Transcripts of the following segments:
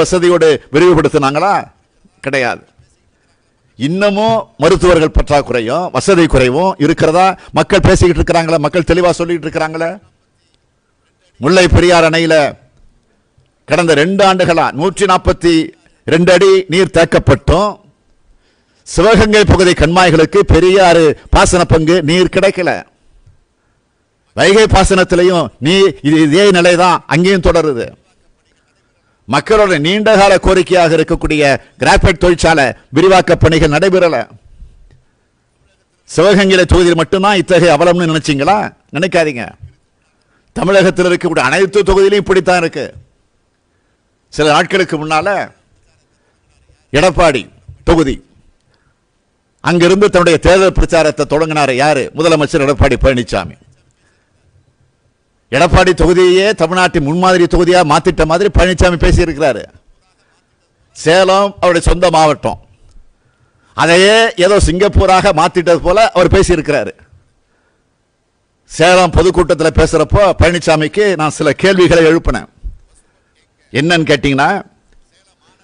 வசதியோடு விரிவுபடுத்தினாங்களா? கிடையாது. இன்னமும் மருத்துவர்கள் பற்றாக்குறையும் வசதி குறைவும் இருக்கிறதா? மக்கள் பேசிக்கிட்டு இருக்கிறாங்களா மக்கள் தெளிவா சொல்லிட்டு இருக்கிறாங்களே? முல்லை பெரியார் அணையில் கடந்த ரெண்டு ஆண்டுகளாக நூற்றி நாற்பத்தி ரெண்டு அடி நீர் தேக்கப்பட்டும். சிவகங்கை பகுதி கண்மாய்களுக்கு பெரியாறு பாசன பங்கு நீர் கிடைக்கல. வைகை பாசனத்திலையும் நீ இது இதே நிலைதான் அங்கேயும் தொடருது. மக்களோட நீண்டகால கோரிக்கையாக இருக்கக்கூடிய கிராஃபைட் தொழிற்சாலை விரிவாக்க பணிகள் நடைபெறல. சிவகங்கை தொகுதியில் மட்டும்தான் இத்தகைய அவலம்னு நினைச்சிங்களா? நினைக்காதீங்க. தமிழகத்தில் இருக்கக்கூடிய அனைத்து தொகுதியிலும் இப்படித்தான் இருக்கு. சில நாட்களுக்கு முன்னால எடப்பாடி தொகுதி அங்கிருந்து தன்னுடைய தேர்தல் பிரச்சாரத்தை தொடங்கினார் யாரு? முதலமைச்சர் எடப்பாடி பழனிசாமி எடப்பாடி தொகுதியே தமிழ்நாட்டின் முன்மாதிரி தொகுதியாக மாற்றிட்ட மாதிரி பழனிசாமி பேசியிருக்கிறாரு. சேலம் அவருடைய சொந்த மாவட்டம். அதையே ஏதோ சிங்கப்பூராக மாற்றிட்டது போல அவர் பேசியிருக்கிறாரு. சேலம் பொதுக்கூட்டத்தில் பேசுகிறப்போ பழனிசாமிக்கு நான் சில கேள்விகளை எழுப்பினேன். என்னன்னு கேட்டிங்கன்னா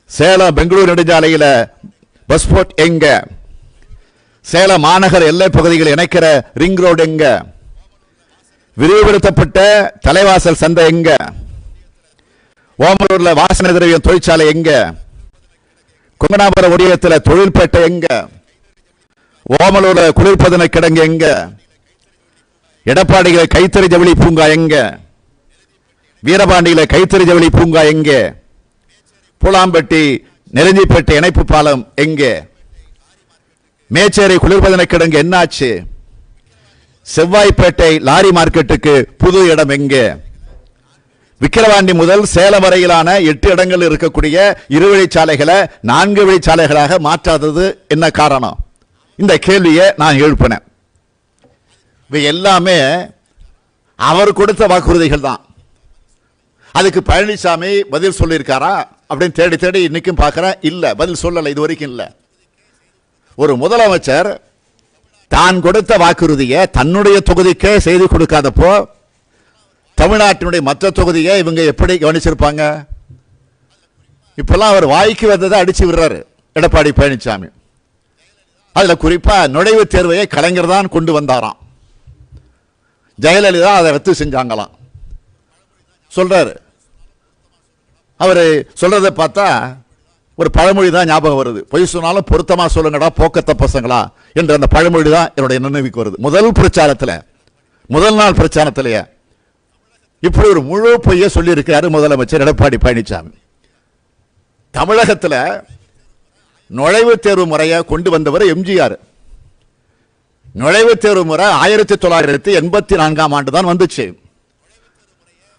சேலம் பெங்களூர் நெடுஞ்சாலையில் பஸ் போர்ட் எங்க? சேலம் மாநகர எல்லை பகுதிகளை இணைக்கிற ரிங் ரோடு எங்கே? விரிவுபடுத்தப்பட்ட தலைவாசல் சந்தை எங்க? ஓமலூர்ல வாசனை திரவியம் தொழிற்சாலை எங்க? குங்கனாபுரம் ஒடியத்தில் தொழில்பேட்டை எங்க? ஓமலூர்ல குளிர்பதன கிடங்கு எங்க? எடப்பாடியில கைத்தறி ஜவுளி பூங்கா எங்க? வீரபாண்டியில கைத்தறி ஜவுளி பூங்கா எங்க? பூலாம்பட்டி நெருஞ்சிப்பேட்டை இணைப்பு பாலம் எங்கே? மேச்சேரி குளிர்பதன கிடங்கு என்னாச்சு? செவ்வாய்ப்பேட்டை லாரி மார்க்கெட்டுக்கு புது இடம் எங்கே? விக்கிரவாண்டி முதல் சேலம் வரையிலான எட்டு இடங்கள் இருக்கக்கூடிய இருவழிச்சாலைகளை நான்கு வழிச்சாலைகளாக மாற்றாதது என்ன காரணம்? இந்த கேள்வியை நான் எழுப்பினேன். இவை எல்லாமே அவர் கொடுத்த வாக்குறுதிகள் தான். அதுக்கு பழனிசாமி பதில் சொல்லியிருக்காரா? அப்படின்னு தேடி தேடி இன்னைக்கும் பார்க்குறேன் இல்லை பதில் சொல்லலை இது வரைக்கும் இல்லை. ஒரு முதலமைச்சர் தான் கொடுத்த வாக்குறுதியை தன்னுடைய தொகுதிக்கே செய்து கொடுக்காதப்போ தமிழ்நாட்டினுடைய மற்ற தொகுதியை இவங்க எப்படி கவனிச்சிருப்பாங்க? இப்பெல்லாம் அவர் வாய்க்கு வந்ததை அடிச்சு விடுறாரு எடப்பாடி பழனிசாமி அதில் குறிப்பாக நுழைவுத் தேர்வையை கலைஞர் தான் கொண்டு வந்தாராம். ஜெயலலிதா அதை ரத்து செஞ்சாங்களாம். சொல்றாரு. அவர் சொல்றதை பார்த்தா ஒரு பழமொழி தான் ஞாபகம் வருது. பொய் சொன்னாலும் பொருத்தமாக சொல்லுங்கடா போக்கத்த பசங்களா என்ற அந்த பழமொழி தான் என்னுடைய நினைவுக்கு வருது. முதல் பிரச்சாரத்தில் முதல் நாள் பிரச்சாரத்திலேயே இப்படி ஒரு முழு பொய்யை சொல்லியிருக்கிறாரு முதலமைச்சர் எடப்பாடி பழனிசாமி. தமிழகத்தில் நுழைவுத் தேர்வு முறையை கொண்டு வந்தவர் எம்ஜிஆர். நுழைவுத் தேர்வு முறை ஆயிரத்தி தொள்ளாயிரத்தி எண்பத்தி நான்காம் ஆண்டு தான் வந்துச்சு.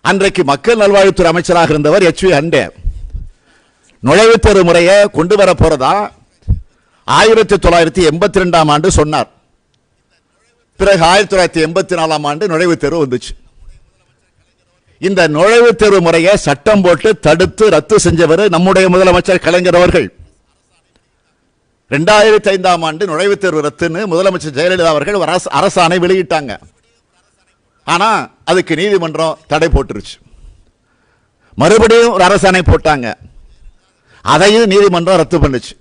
அன்றைக்கு மக்கள் நல்வாழ்வுத்துறை அமைச்சராக இருந்தவர் எச் வி அண்டே நுழைவுத் தேர்வு முறையை கொண்டு வர போறதா? ஆயிரத்தி தொள்ளாயிரத்தி எண்பத்தி ரெண்டாம் ஆண்டு சொன்னார். பிறகு ஆயிரத்தி தொள்ளாயிரத்தி எண்பத்தி நாலாம் ஆண்டு நுழைவுத் தேர்வு வந்துச்சு. இந்த நுழைவுத் தேர்வு முறையை சட்டம் போட்டு தடுத்து ரத்து செஞ்சவர் நம்முடைய முதலமைச்சர் கலைஞர் அவர்கள். ரெண்டாயிரத்தி ஐந்தாம் ஆண்டு நுழைவுத் தேர்வு ரத்துன்னு முதலமைச்சர் ஜெயலலிதா அவர்கள் அரசாணை வெளியிட்டாங்க. ஆனா அதுக்கு நீதிமன்றம் தடை போட்டுருச்சு. மறுபடியும் ஒரு அரசாணை போட்டாங்க. அதையும் நீதிமன்றம் ரத்து பண்ணுச்சு.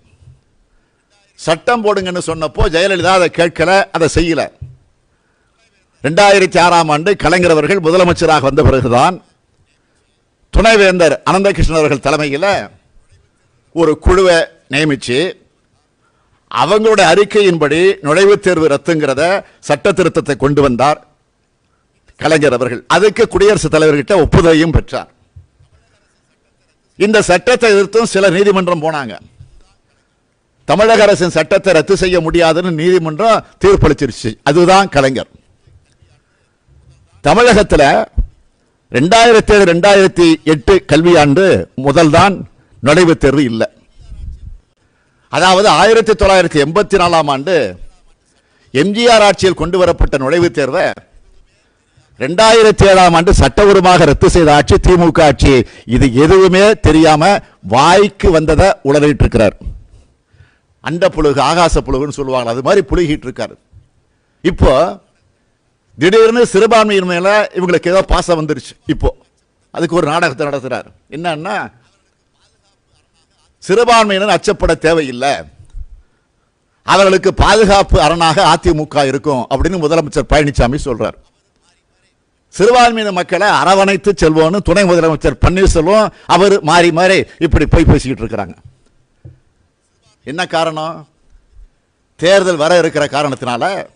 சட்டம் போடுங்கன்னு சொன்னப்போ ஜெயலலிதா அதை கேட்கல அதை செய்யல. ரெண்டாயிரத்தி ஆறாம் ஆண்டு கலைஞர் அவர்கள் முதலமைச்சராக வந்த பிறகுதான் துணைவேந்தர் அனந்தகிருஷ்ணன் அவர்கள் தலைமையில் ஒரு குழுவை நியமித்து அவங்களுடைய அறிக்கையின்படி நுழைவுத் தேர்வு ரத்துங்கிறத சட்ட திருத்தத்தை கொண்டு வந்தார் கலைஞர் அவர்கள். அதுக்கு குடியரசுத் தலைவர்கிட்ட ஒப்புதலையும் பெற்றார். இந்த சட்டத்தை எதிர்த்தும் சில நீதிமன்றம் போனாங்க. தமிழக அரசின் சட்டத்தை ரத்து செய்ய முடியாதுன்னு நீதிமன்றம் தீர்ப்பளிச்சிருச்சு. அதுதான் கலைஞர். தமிழகத்தில் ரெண்டாயிரத்தி ஏழு ரெண்டாயிரத்தி எட்டு கல்வியாண்டு முதல்தான் நுழைவுத் தேர்வு இல்லை. அதாவது ஆயிரத்தி தொள்ளாயிரத்தி எண்பத்தி நாலாம் ஆண்டு எம்ஜிஆர் ஆட்சியில் கொண்டு வரப்பட்ட நுழைவுத் தேர்வை ரெண்டாயிரத்தி ஏழாம் ஆண்டு சட்டபூர்வமாக ரத்து செய்த ஆட்சி திமுக ஆட்சி. இது எதுவுமே தெரியாம வாய்க்கு வந்ததை உளறிட்டு இருக்கிறார் அண்ட புழுகு ஆகாச புழுகுன்னு சொல்லுவாங்க. அது மாதிரி புழுகிட்டு இருக்காரு இப்போ திடீர்னு சிறுபான்மையின் மேல இவங்களுக்கு ஏதோ பாசம் வந்துருச்சு. இப்போ அதுக்கு ஒரு நாடகத்தை நடத்துறாரு. என்னன்னா சிறுபான்மையினர் அச்சப்பட தேவையில்லை. அவர்களுக்கு பாதுகாப்பு அரணாக அதிமுக இருக்கும் அப்படின்னு முதலமைச்சர் பழனிசாமி சொல்றார். சிறுபான்மையின மக்களை அரவணைத்து செல்வோம்னு துணை முதலமைச்சர் பன்னீர்செல்வம் அவர் மாறி மாறி இப்படி போய் பேசிக்கிட்டு இருக்கிறாங்க. என்ன காரணம்? தேர்தல் வர இருக்கிற காரணத்தினால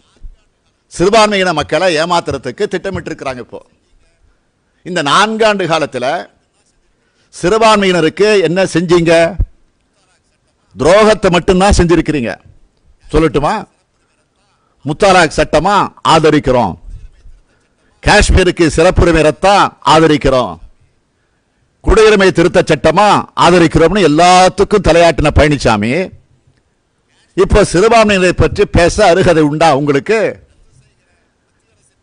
சிறுபான்மையின மக்களை ஏமாத்துறதுக்கு திட்டமிட்டு இருக்கிறாங்க இப்போ. இந்த நான்காண்டு காலத்தில் சிறுபான்மையினருக்கு என்ன செஞ்சீங்க? துரோகத்தை மட்டும்தான் செஞ்சிருக்கிறீங்க. சொல்லட்டுமா? முத்தாலாக் சட்டமாக ஆதரிக்கிறோம். காஷ்மீருக்கு சிறப்புரிமை ரத்தம் ஆதரிக்கிறோம். குடியுரிமை திருத்த சட்டமா ஆதரிக்கிறோம்னு எல்லாத்துக்கும் தலையாட்டின பழனிசாமி இப்போ சிறுபான்மையினரை பற்றி பேச அருகதை உண்டா உங்களுக்கு?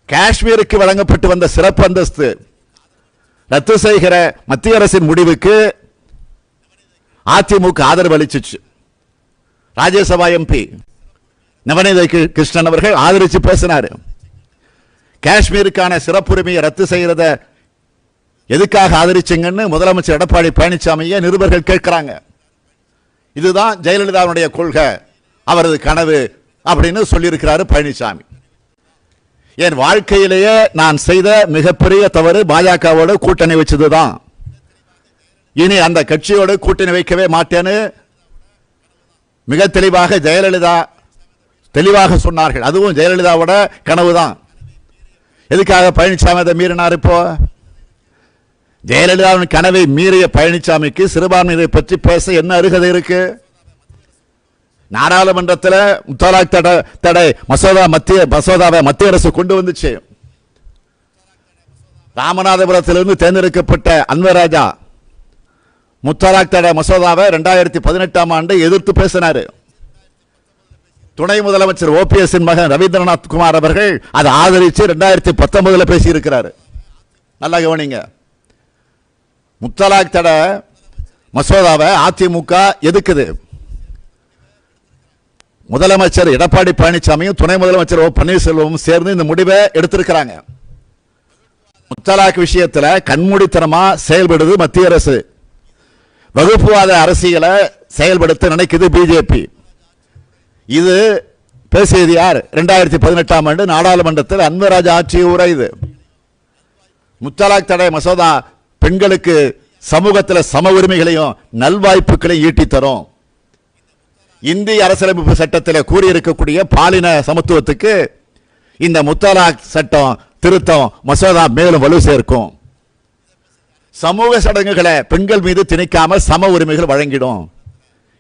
காஷ்மீருக்கு வழங்கப்பட்டு வந்த சிறப்பு அந்தஸ்து. ரத்து செய்கிற மத்திய அரசின் முடிவுக்கு அதிமுக ஆதரவு அளிச்சிச்சு. ராஜ்யசபா எம்பி. நவநீத கி- கிருஷ்ணன் அவர்கள் ஆதரிச்சு பேசினார். காஷ்மீருக்கான சிறப்புரிமையை ரத்து செய்யறத எதுக்காக ஆதரிச்சிங்கன்னு முதலமைச்சர் எடப்பாடி பழனிசாமியை நிருபர்கள் கேட்கிறாங்க. இதுதான் ஜெயலலிதாவுடைய கொள்கை. அவரது கனவு அப்படின்னு சொல்லியிருக்கிறாரு பழனிசாமி. என் வாழ்க்கையிலேயே நான் செய்த மிகப்பெரிய தவறு பாஜகவோட கூட்டணி வச்சதுதான். இனி அந்த கட்சியோடு கூட்டணி வைக்கவே மாட்டேன்னு மிக தெளிவாக ஜெயலலிதா தெளிவாக சொன்னார்கள். அதுவும் ஜெயலலிதாவோட கனவு தான் எதுக்காக பழனிசாமி அதை மீறினார் இப்போ? ஜெயலலிதாவின் கனவை மீறிய பழனிசாமிக்கு சிறுபான்மையினரை பற்றி பேச என்ன அருகதை இருக்கு? நாடாளுமன்றத்தில் முத்தலாக் தடை தடை மசோதா மத்திய மசோதாவை மத்திய அரசு கொண்டு வந்துச்சு. ராமநாதபுரத்திலிருந்து தேர்ந்தெடுக்கப்பட்ட அன்வர் ராஜா முத்தலாக் தடை மசோதாவை ரெண்டாயிரத்தி பதினெட்டாம் ஆண்டு எதிர்த்து பேசினாரு. துணை முதலமைச்சர் ஓபிஎஸ் மகன் ரவீந்திரநாத் குமார் அவர்கள் அதை ஆதரித்து ரெண்டாயிரத்தி பத்தொன்பதில் பேசியிருக்கிறார். நல்லா கவனிங்க. முத்தலாக் தடை மசோதாவை அதிமுக எதுக்குது? முதலமைச்சர் எடப்பாடி பழனிசாமியும் துணை முதலமைச்சர் ஓ பன்னீர்செல்வமும் சேர்ந்து இந்த முடிவை எடுத்திருக்கிறாங்க. முத்தலாக் விஷயத்தில் கண்மூடித்தனமாக செயல்படுது மத்திய அரசு. வகுப்புவாத அரசியலை செயல்படுத்த நினைக்குது பிஜேபி. இது பேசியது யார்? ரெண்டாயிரத்தி பதினெட்டாம் ஆண்டு நாடாளுமன்றத்தில் அன்வராஜ் ஆட்சி உரை இது? முத்தலாக் தடை மசோதா பெண்களுக்கு சமூகத்தில் சம உரிமைகளையும் நல்வாய்ப்புகளையும் ஈட்டி தரும். இந்திய அரசியலமைப்பு சட்டத்தில் கூறியிருக்கக்கூடிய பாலின சமத்துவத்துக்கு இந்த முத்தலாக் சட்டம் திருத்தம் மசோதா மேலும் வலு சேர்க்கும். சமூக சடங்குகளை பெண்கள் மீது திணிக்காமல் சம உரிமைகள் வழங்கிடும்.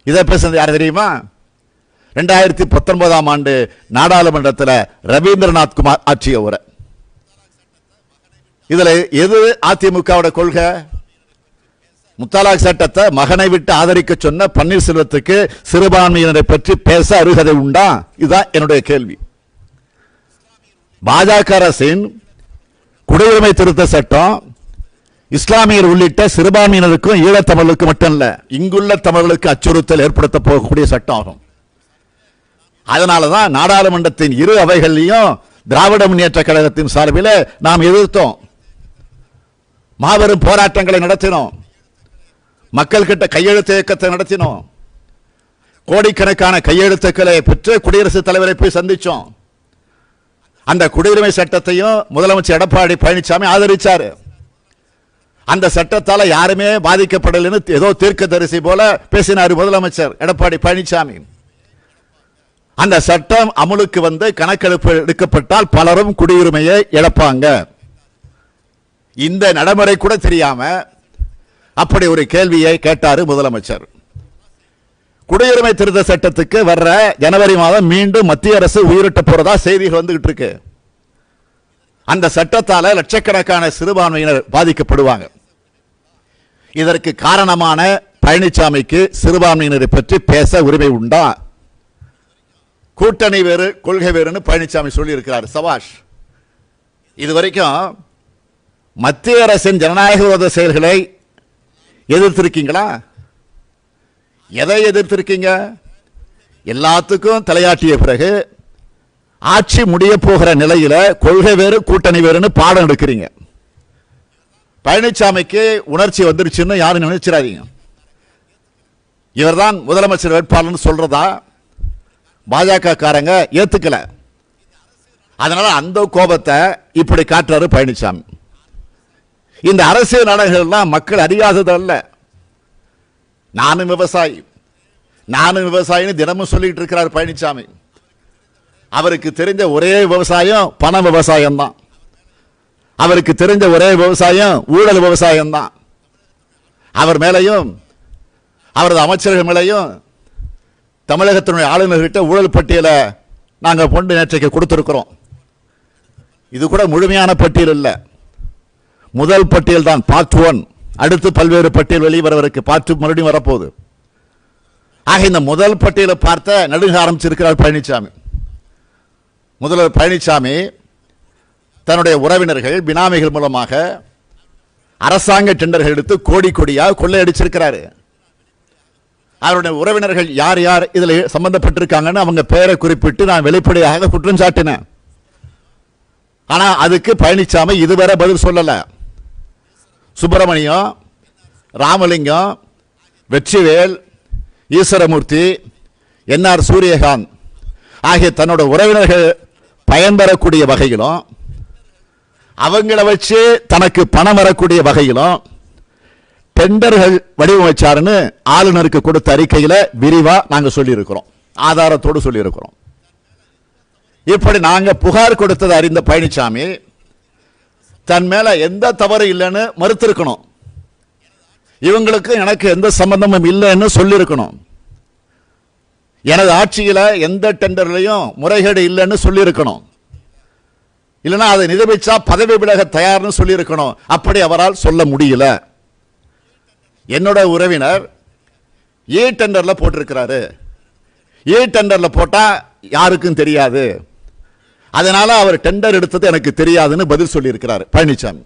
இதை பேசுறது யார் தெரியுமா? ரெண்டாயிரத்தி பத்தொன்பதாம் ஆண்டு நாடாளுமன்றத்தில் ரவீந்திரநாத் குமார் ஆற்றிய உரை. இதில் எது அதிமுகவோட கொள்கை? முத்தலாக் சட்டத்தை மகனை விட்டு ஆதரிக்க சொன்ன பன்னீர்செல்வத்துக்கு சிறுபான்மையினரை பற்றி பேச அருகதை உண்டா? இதுதான் என்னுடைய கேள்வி. பாஜக அரசின் குடியுரிமை திருத்த சட்டம் இஸ்லாமியர் உள்ளிட்ட சிறுபான்மையினருக்கும் ஈழத்தமிழர்களுக்கு மட்டும் இல்லை இங்குள்ள தமிழர்களுக்கு அச்சுறுத்தல் ஏற்படுத்த போகக்கூடிய சட்டம் ஆகும். அதனாலதான் நாடாளுமன்றத்தின் இரு அவைகள்லையும் திராவிட முன்னேற்ற கழகத்தின் சார்பில் நாம் எதிர்த்தோம். மாபெரும் போராட்டங்களை நடத்தினோம். மக்கள் கிட்ட கையெழுத்து இயக்கத்தை நடத்தினோம். கோடிக்கணக்கான கையெழுத்துக்களை பெற்று குடியரசுத் தலைவரை போய் சந்தித்தோம் அந்த குடியுரிமை சட்டத்தையும் முதலமைச்சர் எடப்பாடி பழனிசாமி ஆதரித்தார் அந்த சட்டத்தால் யாருமே பாதிக்கப்படலைன்னு ஏதோ தீர்க்க தரிசி போல பேசினார் முதலமைச்சர் எடப்பாடி பழனிசாமி. அந்த சட்டம் அமுலுக்கு வந்து கணக்கெடுப்பு எடுக்கப்பட்டால் பலரும் குடியுரிமையை இழப்பாங்க. இந்த நடைமுறை கூட தெரியாம அப்படி ஒரு கேள்வியை கேட்டாரு முதலமைச்சர். குடியுரிமை திருத்த சட்டத்துக்கு வர்ற ஜனவரி மாதம் மீண்டும் மத்திய அரசு உயிரிட்ட போறதா செய்திகள் வந்துகிட்டு இருக்கு. அந்த சட்டத்தால லட்சக்கணக்கான சிறுபான்மையினர் பாதிக்கப்படுவாங்க. இதற்கு காரணமான பழனிசாமிக்கு சிறுபான்மையினரை பற்றி பேச உரிமை உண்டா? கூட்டணி வேறு கொள்கை வேறுன்னு பழனிசாமி சொல்லியிருக்கிறார். சபாஷ் இதுவரைக்கும் மத்திய அரசின் ஜனநாயக விரோத செயல்களை எதிர்த்திருக்கீங்களா? எதை எதிர்த்திருக்கீங்க? எல்லாத்துக்கும் தலையாட்டிய பிறகு ஆட்சி முடிய போகிற நிலையில் கொள்கை வேறு கூட்டணி வேறுன்னு பாடம் எடுக்கிறீங்க. பழனிசாமிக்கு உணர்ச்சி வந்துருச்சுன்னு யாரும் நினைச்சிடாதீங்க. இவர்தான் முதலமைச்சர் வேட்பாளர்னு சொல்றதா? பாஜக காரங்க ஏத்துக்கல. அதனால அந்த கோபத்தை இப்படி காட்டுறாரு பழனிசாமி இந்த அரசியல் நாடகங்கள்லாம் மக்கள் அறியாததல்ல நானும் விவசாயி. நானும் விவசாயின்னு தினமும் சொல்லிட்டு இருக்கிறார் பழனிசாமி அவருக்கு தெரிஞ்ச ஒரே விவசாயம் பண விவசாயம் தான் அவருக்கு தெரிஞ்ச ஒரே விவசாயம் ஊழல் விவசாயம் தான் அவர் மேலையும் அவரது அமைச்சர்கள் மேலையும் தமிழகத்தினுடைய ஆளுநர்கிட்ட ஊழல் பட்டியலை நாங்கள் பொண்டு நேற்றைக்கு கொடுத்துருக்குறோம். இது கூட முழுமையான பட்டியல் இல்லை. முதல் பட்டியல் தான் பார்ட் ஒன். அடுத்து பல்வேறு பட்டியல் வெளிவரவருக்கு பார்ட் மறுபடியும் வரப்போகுது. ஆக இந்த முதல் பட்டியலை பார்த்த நடுங்க ஆரம்பிச்சிருக்கிறார் பழனிசாமி முதல்வர் பழனிசாமி தன்னுடைய உறவினர்கள் பினாமிகள் மூலமாக அரசாங்க டெண்டர்கள் எடுத்து கோடி கோடியா கொள்ளையடிச்சிருக்கிறாரு. அவருடைய உறவினர்கள் யார் யார் இதில் சம்பந்தப்பட்டிருக்காங்கன்னு அவங்க பெயரை குறிப்பிட்டு நான் வெளிப்படையாக குற்றம் சாட்டினேன். ஆனால் அதுக்கு பழனிசாமி இதுவரை பதில் சொல்லலை. சுப்பிரமணியம் ராமலிங்கம் வெற்றிவேல் ஈஸ்வரமூர்த்தி என்ஆர் சூரியகாந்த் ஆகிய தன்னோட உறவினர்கள் பயன்பெறக்கூடிய வகையிலும் அவங்கள வச்சு தனக்கு பணம் வரக்கூடிய வகையிலும் டெண்டர்கள் வடிவமைச்சாருன்னு ஆளுநருக்கு கொடுத்த அறிக்கையில் விரிவாக நாங்கள் சொல்லியிருக்கிறோம். ஆதாரத்தோடு சொல்லியிருக்கிறோம். இப்படி நாங்கள் புகார் கொடுத்ததை அறிந்த பழனிசாமி தன் மேலே எந்த தவறு இல்லைன்னு மறுத்திருக்கணும். இவங்களுக்கு எனக்கு எந்த சம்பந்தமும் இல்லைன்னு சொல்லியிருக்கணும். எனது ஆட்சியில் எந்த டெண்டர்லையும் முறைகேடு இல்லைன்னு சொல்லியிருக்கணும். இல்லைன்னா அதை நிரூபித்தா பதவி விலக தயார்னு சொல்லியிருக்கணும். அப்படி அவரால் சொல்ல முடியல. என்னோட உறவினர் ஏ டெண்டரில் போட்டிருக்கிறாரு. ஏ டெண்டரில் போட்டால் யாருக்கும் தெரியாது. அதனால் அவர் டெண்டர் எடுத்தது எனக்கு தெரியாதுன்னு பதில் சொல்லியிருக்கிறார் பழனிசாமி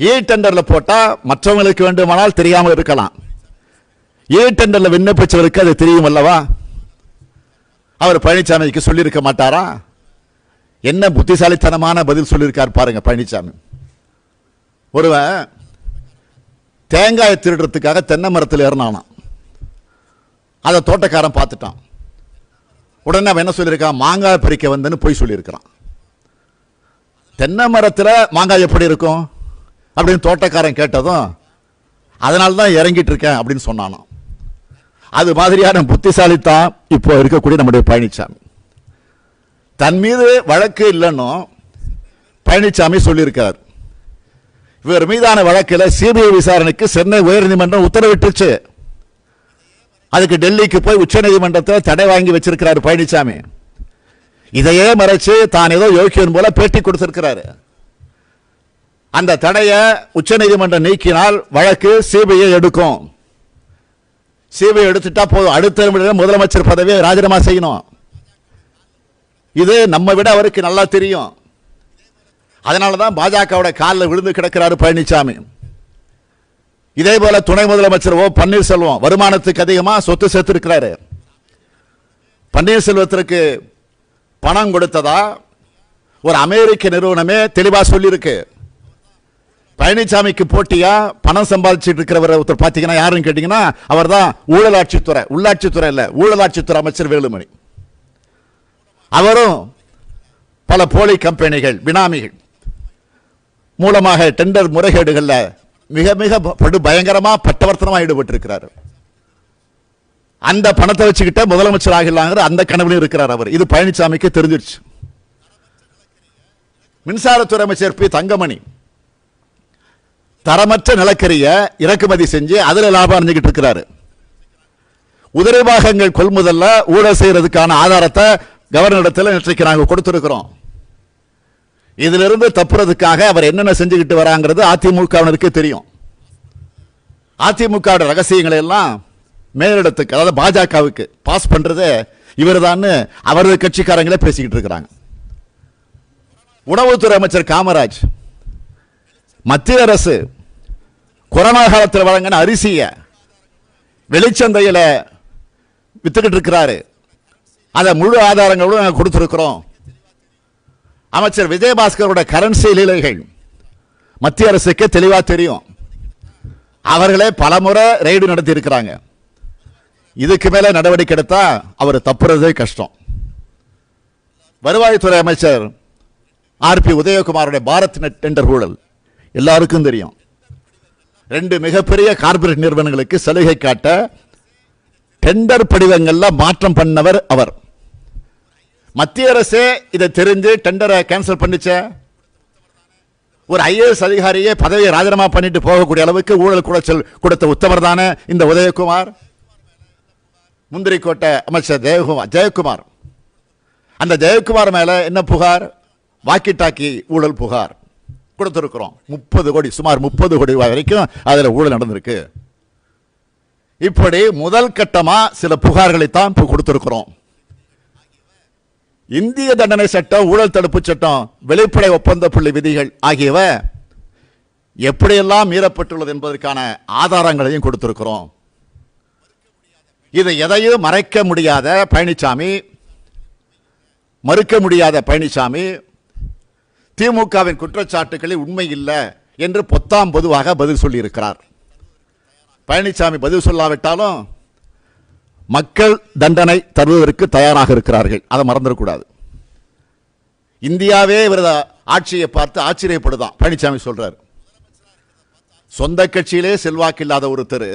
ஏ டெண்டரில் போட்டால் மற்றவங்களுக்கு வேண்டுமானால் தெரியாமல் இருக்கலாம். ஏ டெண்டரில் விண்ணப்பிச்சவருக்கு அது தெரியும் அல்லவா? அவர் பழனிசாமிக்கு சொல்லியிருக்க மாட்டாரா? என்ன புத்திசாலித்தனமான பதில் சொல்லியிருக்கார் பாருங்க பழனிசாமி ஒருவன் தேங்காயை திருடுறதுக்காக தென்னை மரத்தில் ஏறினானான் அதை தோட்டக்காரன் பார்த்துட்டான். உடனே அவன் என்ன சொல்லியிருக்கான்? மாங்காய் பறிக்க வந்தேன்னு போய் சொல்லியிருக்கிறான். தென்னை மரத்தில் மாங்காய் எப்படி இருக்கும்? அப்படின்னு தோட்டக்காரன் கேட்டதும் அதனால தான் இறங்கிட்டு இருக்கேன் அப்படின்னு சொன்னானான் அது மாதிரியான புத்திசாலித்தான் இப்போ இருக்கக்கூடிய நம்முடைய பழனிசாமி தன் மீது வழக்கு இல்லைன்னு பழனிசாமி சொல்லியிருக்கார். இவர் மீதான வழக்கில் சிபிஐ விசாரணைக்கு சென்னை உயர்நீதிமன்றம் உத்தரவிட்டுச்சு. அதுக்கு டெல்லிக்கு போய் உச்சநீதிமன்றத்தில் தடை வாங்கி வச்சிருக்கிறார் பழனிசாமி இதையே மறைச்சு தான் ஏதோ யோக்கியன் போல பேட்டி கொடுத்திருக்கிறாரு. அந்த தடையை உச்சநீதிமன்றம் நீக்கினால் வழக்கு சிபிஐ எடுக்கும். சிபிஐ எடுத்துட்டா போதும். அடுத்த முதலமைச்சர் பதவியை ராஜினாமா செய்யணும். இது நம்ம விட அவருக்கு நல்லா தெரியும். அதனால தான் பாஜகவோட காலில் விழுந்து கிடக்கிறாரு பழனிசாமி இதே போல துணை முதலமைச்சர் ஓ பன்னீர்செல்வம் வருமானத்துக்கு அதிகமா சொத்து சேர்த்திருக்கிறாரு. பன்னீர்செல்வத்திற்கு பணம் கொடுத்ததா? ஒரு அமெரிக்க நிறுவனமே தெளிவா சொல்லியிருக்கு. பழனிசாமிக்கு போட்டியா? பணம் சம்பாதிச்சிட்டு இருக்கிறவர் ஒருத்தர் பார்த்தீங்கன்னா யாருன்னு கேட்டீங்கன்னா அவர் தான் ஊழலாட்சித்துறை உள்ளாட்சித்துறை இல்ல ஊழலாட்சித்துறை அமைச்சர் வேலுமணி. அவரும் பல போலி கம்பெனிகள் பினாமிகள். மூலமாக டெண்டர் முறைகேடுகளில் மிக மிக படு பயங்கரமாக பட்டவர்த்தனமாக ஈடுபட்டிருக்கிறார். அந்த பணத்தை வச்சுக்கிட்ட முதலமைச்சர் ஆகலாங்கிற அந்த கனவுலையும் இருக்கிறார் அவர். இது பழனிசாமிக்கு தெரிஞ்சிருச்சு. மின்சாரத்துறை அமைச்சர் பி தங்கமணி தரமற்ற நிலக்கரியை இறக்குமதி செஞ்சு அதில் லாபம் அடைஞ்சுக்கிட்டு இருக்கிறாரு. உதிரை பாகங்கள் கொள்முதல்ல ஊழல் செய்யறதுக்கான ஆதாரத்தை கவர்னரிடத்தில் நேற்றைக்கு நாங்கள் கொடுத்துருக்கிறோம். இதிலிருந்து தப்புறதுக்காக அவர் என்னென்ன செஞ்சுக்கிட்டு வராங்கிறது அதிமுகவினருக்கு தெரியும். அதிமுக ரகசியங்களை எல்லாம் மேலிடத்துக்கு அதாவது பாஜகவுக்கு பாஸ் பண்றது தான் அவரது கட்சிக்காரங்களே பேசிக்கிட்டு இருக்கிறாங்க. உணவுத்துறை அமைச்சர் காமராஜ் மத்திய அரசு கொரோனா காலத்தில் வழங்கின அரிசியை வெளிச்சந்தையில் வித்துக்கிட்டு இருக்கிறாரு. அதை முழு ஆதாரங்களோடு நாங்கள் கொடுத்துருக்குறோம். அமைச்சர் விஜயபாஸ்கரோட கரன்சி லீலைகள். மத்திய அரசுக்கு தெளிவாக தெரியும். அவர்களே பலமுறை ரெய்டு நடத்தி இருக்கிறாங்க இதுக்கு மேலே நடவடிக்கை எடுத்தால் அவர் தப்புறதே கஷ்டம். வருவாய்த்துறை அமைச்சர் ஆர்பி உதயகுமாருடைய பாரத் நெட் டெண்டர் ஊழல் எல்லாருக்கும் தெரியும். ரெண்டு மிகப்பெரிய கார்ப்பரேட் நிறுவனங்களுக்கு சலுகை காட்ட டெண்டர் படிவங்களில் மாற்றம் பண்ணவர் அவர். மத்திய அரசே இதை தெரிஞ்சு டெண்டரை கேன்சல் பண்ணிச்ச. ஒரு ஐஏஎஸ் அதிகாரியே பதவியை ராஜினாமா பண்ணிட்டு போகக்கூடிய அளவுக்கு ஊழல் குடைச்சல் கொடுத்த உத்தமர் தானே இந்த உதயகுமார்? முந்திரிக்கோட்டை அமைச்சர் ஜெயக்குமார் ஜெயக்குமார். அந்த ஜெயக்குமார் மேலே என்ன புகார்? வாக்கி டாக்கி ஊழல் புகார் கொடுத்துருக்குறோம். முப்பது கோடி சுமார் முப்பது கோடி ரூபாய் வரைக்கும் அதில் ஊழல் நடந்திருக்கு. இப்படி முதல் கட்டமாக சில புகார்களைத்தான் இப்போ கொடுத்துருக்குறோம். இந்திய தண்டனை சட்டம் ஊழல் தடுப்பு சட்டம் வெளிப்படை ஒப்பந்த புள்ளி விதிகள் ஆகியவை எப்படியெல்லாம் மீறப்பட்டுள்ளது என்பதற்கான ஆதாரங்களையும் கொடுத்திருக்கிறோம். இதை எதையும் மறைக்க முடியாத பழனிசாமி மறுக்க முடியாத பழனிசாமி திமுகவின் குற்றச்சாட்டுகளில் உண்மை இல்லை என்று பொத்தாம் பொதுவாக பதில் சொல்லியிருக்கிறார். பழனிசாமி பதில் சொல்லாவிட்டாலும் மக்கள் தண்டனை தருவதற்கு தயாராக இருக்கிறார்கள். அதை மறந்துடக்கூடாது. இந்தியாவே இவரது ஆட்சியை பார்த்து ஆச்சரியப்படுதான் பழனிசாமி சொல்றார். சொந்த கட்சியிலே செல்வாக்கு இல்லாத ஒருத்தர்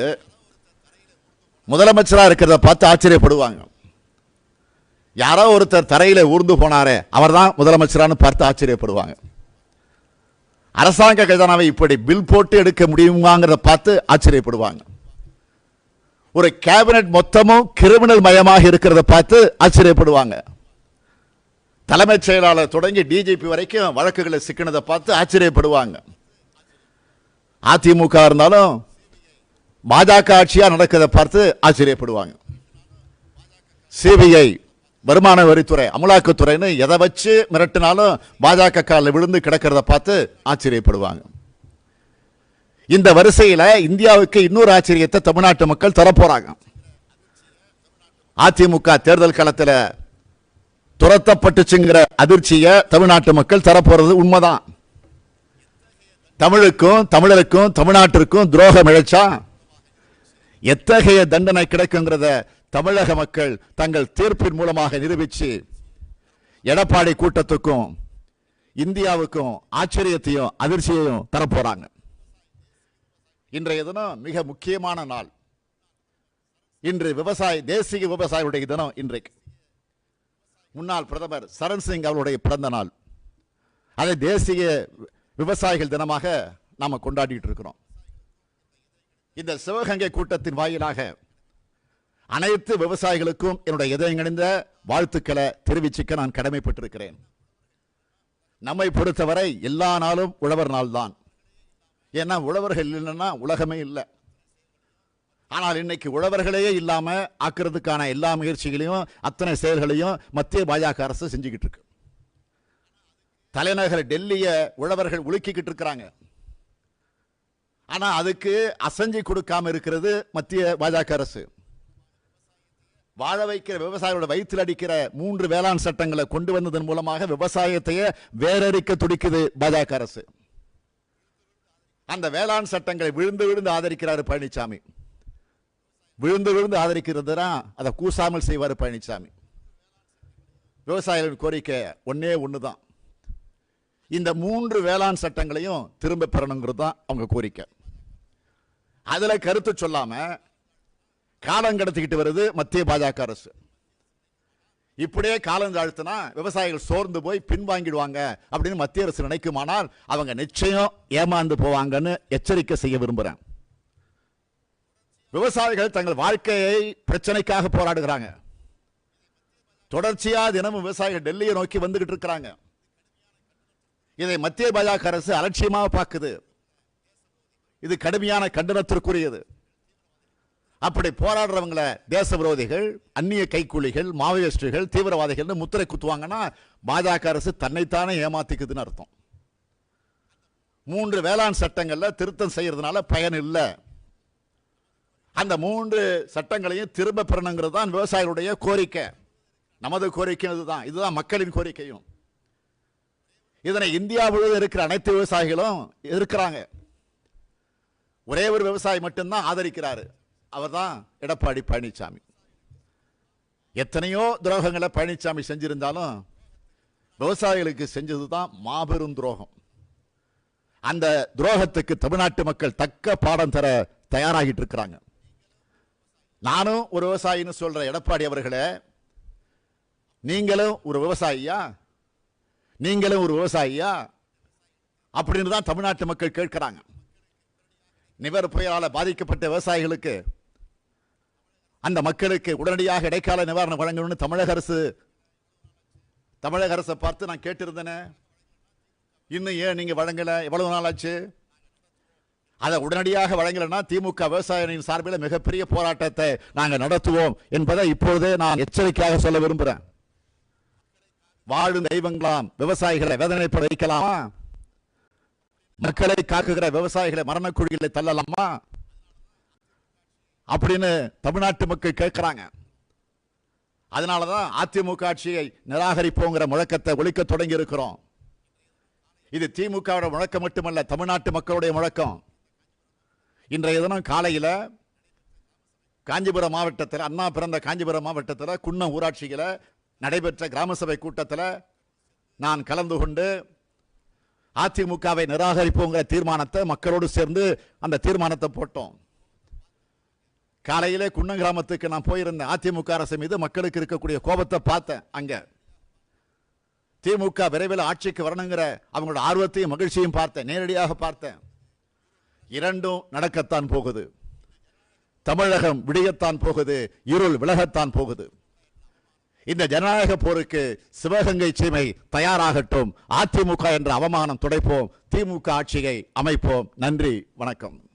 முதலமைச்சரா இருக்கிறத பார்த்து ஆச்சரியப்படுவாங்க. யாரோ ஒருத்தர் தரையில ஊர்ந்து போனாரே அவர்தான் முதலமைச்சரான்னு பார்த்து ஆச்சரியப்படுவாங்க. அரசாங்க கஜனாவை இப்படி பில் போட்டு எடுக்க முடியுமாங்கிறத பார்த்து ஆச்சரியப்படுவாங்க. ஒரு கேபினெட் மொத்தமும் கிரிமினல் மயமாக இருக்கிறத பார்த்து ஆச்சரியப்படுவாங்க. தலைமைச் செயலாளர் தொடங்கி டிஜிபி வரைக்கும் வழக்குகளை சிக்கினதை பார்த்து ஆச்சரியப்படுவாங்க. அதிமுக இருந்தாலும் பாஜக ஆட்சியாக நடக்கிறத பார்த்து ஆச்சரியப்படுவாங்க. சிபிஐ வருமான வரித்துறை அமலாக்கத்துறைன்னு எதை வச்சு மிரட்டினாலும் பாஜக காலில் விழுந்து கிடக்கிறத பார்த்து ஆச்சரியப்படுவாங்க. இந்த வரிசையில் இந்தியாவுக்கு இன்னொரு ஆச்சரியத்தை தமிழ்நாட்டு மக்கள் தரப்போறாங்க. அதிமுக தேர்தல் களத்தில் துரத்தப்பட்டுச்சுங்கிற அதிர்ச்சியை தமிழ்நாட்டு மக்கள் தரப்போறது உண்மைதான். தமிழுக்கும் தமிழருக்கும் தமிழ்நாட்டிற்கும் துரோகம் இழைச்சா எத்தகைய தண்டனை கிடைக்குங்கிறத தமிழக மக்கள் தங்கள் தீர்ப்பின் மூலமாக நிரூபித்து எடப்பாடி கூட்டத்துக்கும் இந்தியாவுக்கும் ஆச்சரியத்தையும் அதிர்ச்சியையும் தரப்போறாங்க. இன்றைய தினம் மிக முக்கியமான நாள். இன்று விவசாய தேசிய விவசாயிகளுடைய தினம் இன்றைக்கு. முன்னாள் பிரதமர் சரண் சிங் அவருடைய பிறந்த நாள். அதை தேசிய விவசாயிகள் தினமாக நாம் கொண்டாடிட்டு இருக்கிறோம். இந்த சிவகங்கை கூட்டத்தின் வாயிலாக அனைத்து விவசாயிகளுக்கும் என்னுடைய இதயங்கணிந்த வாழ்த்துக்களை தெரிவிச்சுக்க நான் கடமைப்பட்டிருக்கிறேன். நம்மை பொறுத்தவரை எல்லா நாளும் உழவர் நாள் தான் ஏன்னா உழவர்கள் இல்லைன்னா உலகமே இல்லை. ஆனால் இன்னைக்கு உழவர்களையே இல்லாம ஆக்குறதுக்கான எல்லா முயற்சிகளையும் அத்தனை செயல்களையும் மத்திய பாஜக அரசு செஞ்சுக்கிட்டு இருக்கு. தலைநகர் டெல்லியை உழவர்கள் உலுக்கிக்கிட்டு இருக்கிறாங்க. ஆனால் அதுக்கு அசஞ்சு கொடுக்காம இருக்கிறது மத்திய பாஜக அரசு. வாழ வைக்கிற விவசாயியோட வயிற்றில் அடிக்கிற மூன்று வேளாண் சட்டங்களை கொண்டு வந்ததன் மூலமாக விவசாயத்தையே வேறறிக்க துடிக்குது பாஜக அரசு. அந்த வேளாண் சட்டங்களை விழுந்து விழுந்து ஆதரிக்கிறார் பழனிசாமி விழுந்து விழுந்து ஆதரிக்கிறதுனா அதை கூசாமல் செய்வார் பழனிசாமி விவசாயிகளின் கோரிக்கை ஒன்றே ஒன்று தான் இந்த மூன்று வேளாண் சட்டங்களையும் திரும்ப பெறணுங்கிறது தான் அவங்க கோரிக்கை. அதில் கருத்து சொல்லாமல் காலம் கடத்திக்கிட்டு வருது மத்திய பாஜக அரசு. இப்படியே காலம் தாழ்த்தினா விவசாயிகள் சோர்ந்து போய் பின்வாங்கிடுவாங்க அப்படின்னு மத்திய அரசு நினைக்குமானால் அவங்க நிச்சயம் ஏமாந்து போவாங்கன்னு எச்சரிக்கை செய்ய விரும்புகிறேன் விவசாயிகள் தங்கள் வாழ்க்கையை பிரச்சனைக்காக போராடுகிறாங்க. தொடர்ச்சியாக தினமும் விவசாயிகள் டெல்லியை நோக்கி வந்துகிட்டு இருக்கிறாங்க. இதை மத்திய பாஜக அரசு அலட்சியமாக பார்க்குது. இது கடுமையான கண்டனத்திற்குரியது. அப்படி போராடுறவங்களை தேச விரோதிகள் அந்நிய கைக்கூலிகள் மாவோயிஸ்டுகள் தீவிரவாதிகள்னு முத்திரை குத்துவாங்கன்னா பாஜக அரசு தன்னைத்தானே ஏமாத்திக்குதுன்னு அர்த்தம். மூன்று வேளாண் சட்டங்களில் திருத்தம் செய்யறதுனால பயன் இல்லை. அந்த மூன்று சட்டங்களையும் திரும்ப பெறணுங்கிறது தான் விவசாயிகளுடைய கோரிக்கை. நமது கோரிக்கை இதுதான். இதுதான் மக்களின் கோரிக்கையும். இதனை இந்தியா முழுவதும் இருக்கிற அனைத்து விவசாயிகளும் இருக்கிறாங்க ஒரே ஒரு விவசாயி மட்டும்தான் ஆதரிக்கிறாரு. அவர் தான் எடப்பாடி பழனிசாமி எத்தனையோ துரோகங்களை பழனிசாமி செஞ்சிருந்தாலும் விவசாயிகளுக்கு செஞ்சதுதான் மாபெரும் துரோகம். அந்த துரோகத்துக்கு தமிழ்நாட்டு மக்கள் தக்க பாடம் தர தயாராகிட்டு இருக்கிறாங்க நானும் ஒரு விவசாயின்னு சொல்கிற எடப்பாடி அவர்களே நீங்களும் ஒரு விவசாயியா? நீங்களும் ஒரு விவசாயியா? அப்படின்னு தான் தமிழ்நாட்டு மக்கள் கேட்கிறாங்க. நிவர் புயலால் பாதிக்கப்பட்ட விவசாயிகளுக்கு அந்த மக்களுக்கு உடனடியாக இடைக்கால நிவாரணம் வழங்கணும்னு தமிழக அரசு தமிழக அரசை பார்த்து நான் கேட்டிருந்தேனே. இன்னும் ஏன் நீங்கள் வழங்கலை? எவ்வளவு நாள் ஆச்சு? அதை உடனடியாக வழங்கலைன்னா திமுக விவசாயிகளின் சார்பில் மிகப்பெரிய போராட்டத்தை நாங்கள் நடத்துவோம் என்பதை இப்பொழுதே நான் எச்சரிக்கையாக சொல்ல விரும்புகிறேன் வாழும் தெய்வங்களாம் விவசாயிகளை வேதனைப்பட வைக்கலாமா? மக்களை காக்குகிற விவசாயிகளை மரணக்குழிகளை தள்ளலாமா? அப்படின்னு தமிழ்நாட்டு மக்கள் கேட்குறாங்க. அதனால தான் அதிமுக ஆட்சியை நிராகரிப்போங்கிற முழக்கத்தை ஒழிக்க தொடங்கி இருக்கிறோம் இது திமுகவோட முழக்கம் மட்டுமல்ல தமிழ்நாட்டு மக்களுடைய முழக்கம். இன்றைய தினம் காலையில் காஞ்சிபுரம் மாவட்டத்தில் அண்ணா பிறந்த காஞ்சிபுரம் மாவட்டத்தில் குன்னம் ஊராட்சியில் நடைபெற்ற கிராம சபை கூட்டத்தில் நான் கலந்து கொண்டு அதிமுகவை நிராகரிப்போங்கிற தீர்மானத்தை மக்களோடு சேர்ந்து அந்த தீர்மானத்தை போட்டோம். காலையிலே குன்னம் கிராமத்துக்கு நான் போயிருந்தேன். அதிமுக அரசு மீது மக்களுக்கு இருக்கக்கூடிய கோபத்தை பார்த்தேன் அங்க. திமுக விரைவில் ஆட்சிக்கு வரணுங்கிற அவங்களோட ஆர்வத்தையும் மகிழ்ச்சியும் பார்த்தேன். நேரடியாக பார்த்தேன். இரண்டும் நடக்கத்தான் போகுது. தமிழகம் விடியத்தான் போகுது. இருள் விலகத்தான் போகுது. இந்த ஜனநாயக போருக்கு சிவகங்கை சீமை தயாராகட்டும். அதிமுக என்ற அவமானம் துடைப்போம். திமுக ஆட்சியை அமைப்போம். நன்றி. வணக்கம்.